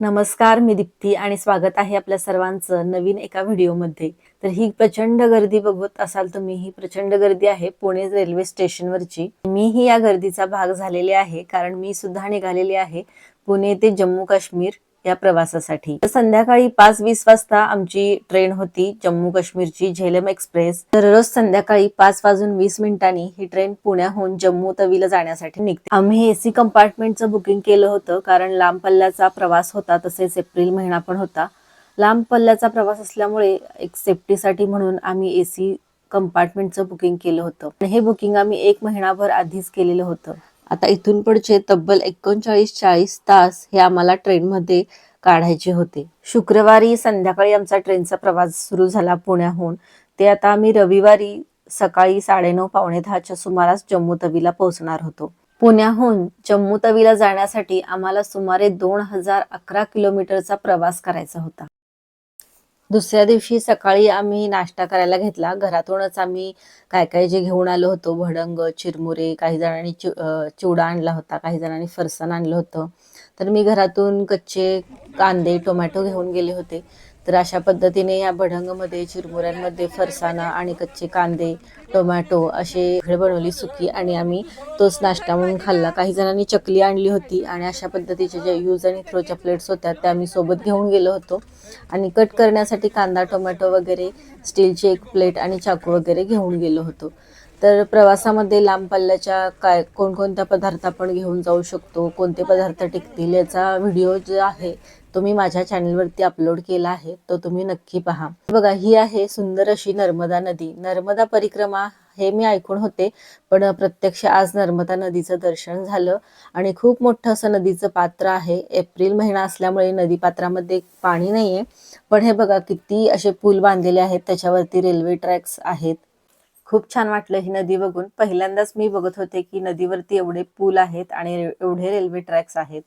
नमस्कार मी दीप्ती आणि स्वागत आहे आपल्या सर्वांचं नवीन एका व्हिडिओमध्ये. तर ही प्रचंड गर्दी बघत असाल तुम्ही ही प्रचंड गर्दी आहे पुणे रेल्वे स्टेशनवरची. मीही या गर्दीचा भाग झालेले आहे कारण मी सुद्धा निघालेली आहे पुणे ते जम्मू काश्मीर या प्रवासासाठी. तर संध्याकाळी पाच वीस वाजता आमची ट्रेन होती जम्मू काश्मीरची झेलम एक्सप्रेस. दररोज संध्याकाळी पाच वाजून वीस मिनिटांनी ही ट्रेन पुण्याहून जम्मू तवीला जाण्यासाठी निघते. आम्ही एसी कंपार्टमेंटचं बुकिंग केलं होतं कारण लांब पल्ल्याचा प्रवास होता तसेच एप्रिल महिना पण होता. लांब पल्ल्याचा प्रवास असल्यामुळे एक सेफ्टीसाठी म्हणून आम्ही एसी कंपार्टमेंटचं बुकिंग केलं होतं. हे बुकिंग आम्ही एक महिनाभर आधीच केलेलं होतं. आता इथून पुढचे तब्बल एकोणचाळीस चाळीस तास हे आम्हाला ट्रेनमध्ये काढायचे होते. शुक्रवारी संध्याकाळी आमचा ट्रेनचा प्रवास सुरू झाला पुण्याहून. ते आता आम्ही रविवारी सकाळी साडेनऊ पावणे दहाच्या सुमारास जम्मू तवीला पोहोचणार होतो. पुण्याहून जम्मू तवीला जाण्यासाठी आम्हाला सुमारे दोन हजार अकरा किलोमीटरचा प्रवास करायचा होता. दुसऱ्या दिवशी सकाळी आम्ही नाश्ता करायला घेतला. घरातूनच आम्ही काय काय जे घेऊन आलो होतो भडंग चिरमुरे काही जणांनी चि चिवडा आणला होता काही जणांनी फरसाण आणलं होतं. तर मी घरातून कच्चे कांदे टोमॅटो घेऊन गेले होते. तर अशा पद्धतीने या भडंगमध्ये चिरमुऱ्यांमध्ये फरसाणा आणि कच्चे कांदे टोमॅटो असे बनवली सुकी आणि आम्ही तोच नाश्ता म्हणून खाल्ला. काही जणांनी चकली आणली होती आणि अशा पद्धतीच्या ज्या यूज आणि थ्रोच्या प्लेट्स होत्या त्या आम्ही सोबत घेऊन गेलो होतो. आणि कट करण्यासाठी कांदा टोमॅटो वगैरे स्टीलची एक प्लेट आणि चाकू वगैरे घेऊन गेलो होतो. तर प्रवासामध्ये लांब पल्ल्याच्या काय कोणकोणत्या पदार्थ आपण घेऊन जाऊ शकतो कोणते पदार्थ टिकतील याचा व्हिडिओ जो आहे तो मी माझ्या चॅनलवरती अपलोड केला आहे तो तुम्ही नक्की पहा. बघा ही आहे सुंदर अशी नर्मदा नदी. नर्मदा परिक्रमा हे मी ऐकून होते पण प्रत्यक्ष आज नर्मदा नदीचं दर्शन झालं आणि खूप मोठं असं नदीचं पात्र आहे. एप्रिल महिना असल्यामुळे नदी पात्रामध्ये पाणी नाहीये पण हे बघा किती असे पूल बांधलेले आहेत त्याच्यावरती रेल्वे ट्रॅक्स आहेत. खूप छान वाटलं ही नदी बघून. पहिल्यांदाच मी बघत होते की नदीवरती एवढे पूल आहेत आणि एवढे रेल्वे ट्रॅक्स आहेत.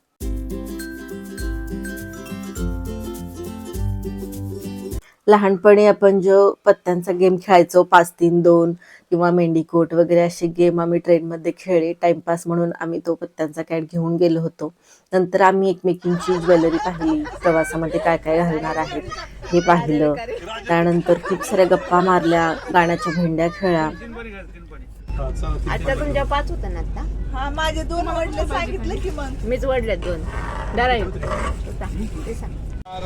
लहानपणी आपण जो पत्त्यांचा गेम खेळायचो पाच तीन दोन किंवा मेंढीकोट वगैरे असे गेम आम्ही ट्रेनमध्ये खेळले टाइमपास म्हणून आम्ही तो पत्त्यांचा कॅट घेऊन गेलो होतो. नंतर आम्ही एकमेकींची ज्वेलरी पाहिली प्रवासामध्ये काय काय घालणार आहेत हे पाहिलं. त्यानंतर खूप साऱ्या गप्पा मारल्या गाण्याच्या भेंड्या खेळल्या. आता तुमच्या पाच होतं ना आता? हा माझे दोन वडले सांगितलं की मग. मीच वडले दोन. डराई ते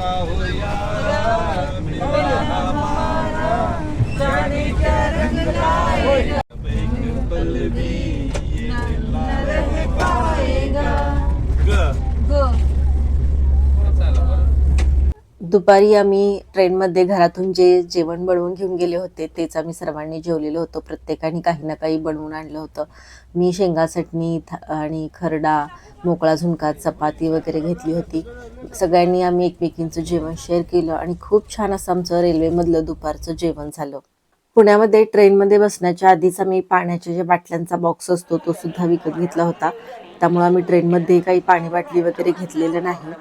सांग दुपारी आम्ही ट्रेनमध्ये घरातून जे जेवण बनवून घेऊन गेले होते तेच आम्ही सर्वांनी जेवलेलो होतो. प्रत्येकाने काही ना काही बनवून आणलं होतं. मी शेंगा चटणी थ- आणि खरडा मोकळा झुणका चपाती वगैरे घेतली होती. सगळ्यांनी आम्ही एकमेकींचं जेवण शेअर केलं आणि खूप छान असं आमचं रेल्वेमधलं दुपारचं जेवण झालं. पुण्यामध्ये ट्रेनमध्ये बसण्याच्या आधीच आम्ही पाण्याच्या ज्या बाटल्यांचा बॉक्स असतो तो सुद्धा विकत घेतला होता. त्यामुळे आम्ही ट्रेनमध्ये काही पाणी बाटली वगैरे घेतलेलं नाही.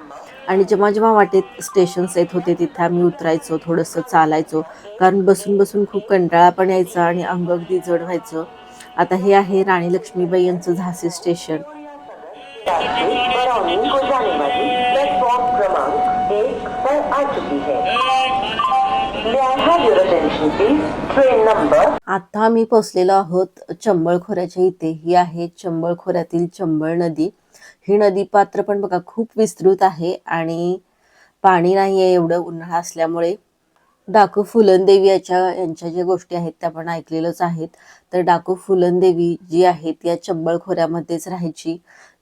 आणि जेव्हा जेव्हा वाटेत स्टेशन्स येत होते तिथे आम्ही उतरायचो थोडंसं चालायचो. कारण बसून बसून खूप कंटाळा पण यायचा आणि अंग अगदी जड व्हायचं. आता हे आहे राणी लक्ष्मीबाई यांचं झाशी स्टेशन आता आम्ही पोचलेलो आहोत चंबळ खोऱ्याच्या इथे. ही आहे चंबळ खोऱ्यातील चंबळ नदी. ही नदी पात्र पण बघा खूप विस्तृत आहे आणि पाणी नाही आहे एवढं उन्हाळा असल्यामुळे. डाकू फुलनदेवी याच्या यांच्या ज्या गोष्टी आहेत त्या आपण ऐकलेलंच आहेत. तर डाकू फुलनदेवी जी आहेत या चंबळ खोऱ्यामध्येच राहायची.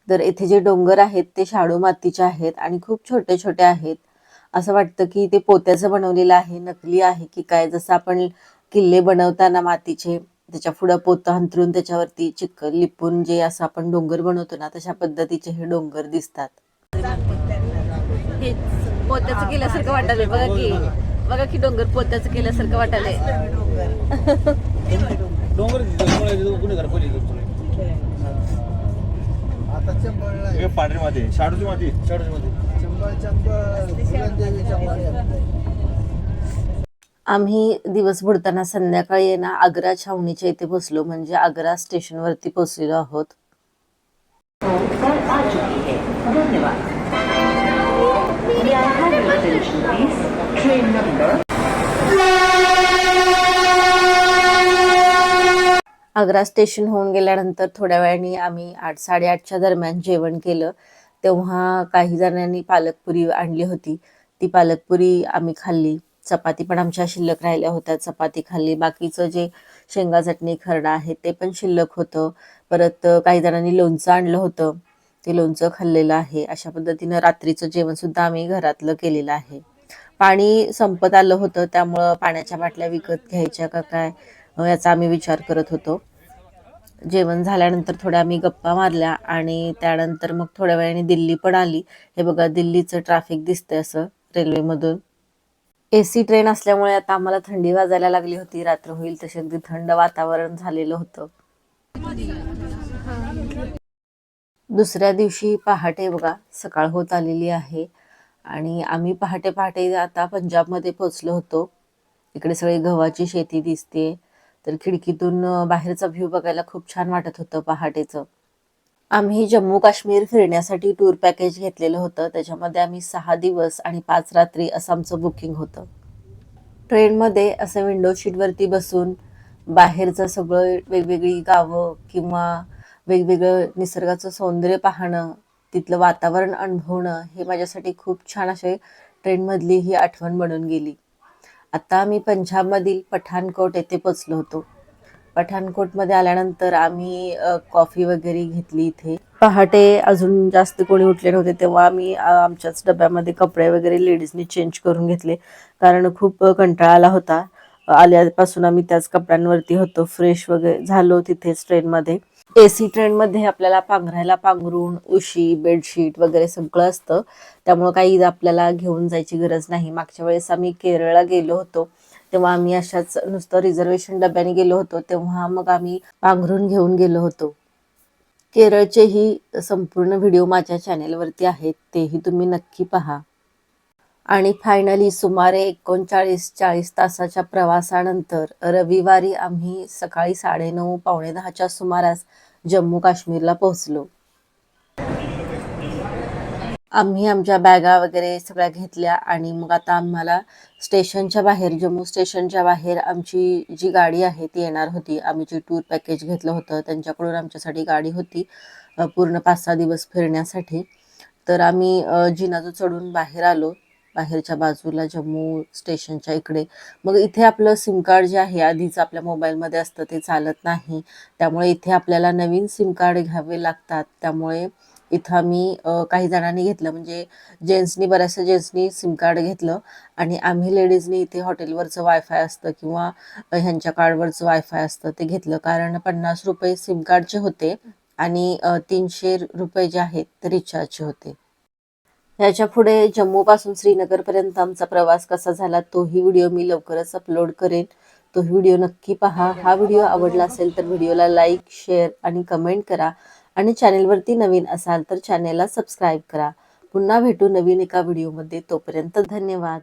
तर येथे जे डोंगर आहेत ते शाडू मातीचे आहेत आणि खूप छोटे छोटे आहेत. असं वाटतं की ते पोत्याचं बनवलेलं आहे नकली आहे की काय? जसं आपण किल्ले बनवताना मातीचे त्याच्या पुढं पोतं अंतरून त्याच्यावरती चिखल लिपून जे असं आपण डोंगर बनवतो ना तशा पद्धतीचे हे डोंगर दिसतात. हे पोत्याचं केल्यासारखं वाटायलंय बघा की बघा की डोंगर पोत्याचं केल्यासारखं आहे. पांढरी माती शाडूची माती शाडूची माती चंबळ चंबळ. आम्ही दिवस बुडताना संध्याकाळी ना आग्रा छावणीच्या इथे बसलो म्हणजे आग्रा स्टेशनवरती पोचलेलो आहोत. आग्रा स्टेशन होऊन गेल्यानंतर थोड्या वेळाने आम्ही आठ साडेआठच्या दरम्यान जेवण केलं. तेव्हा काही जणांनी पालकपुरी आणली होती. ती पालकपुरी आम्ही खाल्ली. चपाती पण आमच्या शिल्लक राहिल्या होत्या चपाती खाल्ली. बाकीचं जे शेंगा चटणी खरडा आहे ते पण शिल्लक होतं. परत काही जणांनी लोणचं आणलं होतं. ते लोणचं खाल्लेलं आहे. अशा पद्धतीनं रात्रीचं जेवण सुद्धा आम्ही घरातलं केलेलं आहे. पाणी संपत आलं होतं त्यामुळं पाण्याच्या बाटल्या विकत घ्यायच्या का काय याचा आम्ही विचार करत होतो. जेवण झाल्यानंतर थोड्या आम्ही गप्पा मारल्या आणि त्यानंतर मग थोड्या वेळाने दिल्ली पण आली. हे बघा दिल्लीचं ट्रॅफिक दिसतंय असं रेल्वेमधून ए सी ट्रेन असल्यामुळे आता आम्हाला थंडी वाजायला लागली होती. रात्र होईल तसे अगदी थंड वातावरण झालेलं होतं. दुसऱ्या दिवशी पहाटे बघा सकाळ होत आलेली आहे. आणि आम्ही पहाटे पहाटे आता पंजाबमध्ये पोहोचलो होतो. इकडे सगळी गव्हाची शेती दिसते तर खिडकीतून बाहेरचा व्ह्यू बघायला खूप छान वाटत होतं पहाटेचं. आम्ही जम्मू काश्मीर फिरण्यासाठी टूर पॅकेज घेतलेलं होतं. त्याच्यामध्ये आम्ही सहा दिवस आणि पाच रात्री असं आमचं बुकिंग होतं. ट्रेनमध्ये असं विंडो शीटवरती बसून बाहेरचं सगळं वेगवेगळी गावं किंवा वेगवेगळं निसर्गाचं सौंदर्य पाहणं तिथलं वातावरण अनुभवणं हे माझ्यासाठी खूप छान असे ट्रेनमधली ही आठवण बनून गेली. आता आम्ही पंजाबमधील पठाणकोट येथे पोचलो होतो. पठाणकोटमध्ये आल्यानंतर आम्ही कॉफी वगैरे घेतली इथे. पहाटे अजून जास्त कोणी उठले नव्हते तेव्हा आम्ही आमच्याच डब्यामध्ये कपडे वगैरे लेडीजनी चेंज करून घेतले. कारण खूप कंटाळा आला होता. आल्यापासून आम्ही त्याच कपड्यांवरती होतो. फ्रेश वगैरे झालो तिथेच ट्रेनमध्ये ए सी ट्रेनमध्ये आपल्याला पांघरायला पांघरून उशी बेडशीट वगैरे सगळं असतं. त्यामुळं काही आपल्याला घेऊन जायची गरज नाही. मागच्या वेळेस आम्ही केरळला गेलो होतो. तेव्हा आम्ही अशाच नुसतं रिझर्वेशन डब्याने गेलो होतो. तेव्हा मग आम्ही पांघरून घेऊन गेलो होतो. केरळचेही संपूर्ण व्हिडिओ माझ्या चॅनेलवरती आहेत. तेही तुम्ही नक्की पहा. आणि फायनली सुमारे एकोणचाळीस चाळीस तासाच्या प्रवासानंतर रविवारी आम्ही सकाळी साडेनऊ पावणे दहाच्या सुमारास जम्मू काश्मीरला पोहोचलो. आम्ही आमच्या बॅगा वगैरे सगळ्या घेतल्या आणि मग आता आम्हाला स्टेशनच्या बाहेर जम्मू स्टेशनच्या बाहेर आमची जी गाडी आहे ती येणार होती. आम्ही जे टूर पॅकेज घेतलं होतं त्यांच्याकडून आमच्यासाठी गाडी होती पूर्ण पाच सहा दिवस फिरण्यासाठी. तर आम्ही जिनाजू चढून बाहेर आलो बाहेरच्या बाजूला जम्मू स्टेशनच्या इकडे. मग इथे आपलं सिम कार्ड जे आहे आधीच आपल्या मोबाईलमध्ये असतं ते चालत नाही. त्यामुळे इथे आपल्याला नवीन सिम कार्ड घ्यावे लागतात. त्यामुळे इथं आम्ही काही जणांनी घेतलं. म्हणजे जेंट्सनी बऱ्याचशा जेंट्सनी सिम कार्ड घेतलं आणि आम्ही लेडीजनी इथे हॉटेलवरचं वायफाय असतं किंवा ह्यांच्या कार्डवरचं वायफाय असतं ते घेतलं. कारण पन्नास रुपये सिम कार्डचे होते आणि तीनशे रुपये जे आहेत ते रिचार्जचे होते. याच्यापुढे जम्मूपासून श्रीनगरपर्यंत आमचा प्रवास कसा झाला तोही व्हिडिओ मी लवकरच अपलोड करेन. तो व्हिडिओ नक्की पहा. हा व्हिडिओ आवडला असेल तर व्हिडिओला लाईक शेअर आणि कमेंट करा. आणि चॅनेलवरती नवीन असाल तर चॅनेलला सबस्क्राईब करा. पुन्हा भेटू नवीन एका व्हिडिओमध्ये. तोपर्यंत धन्यवाद.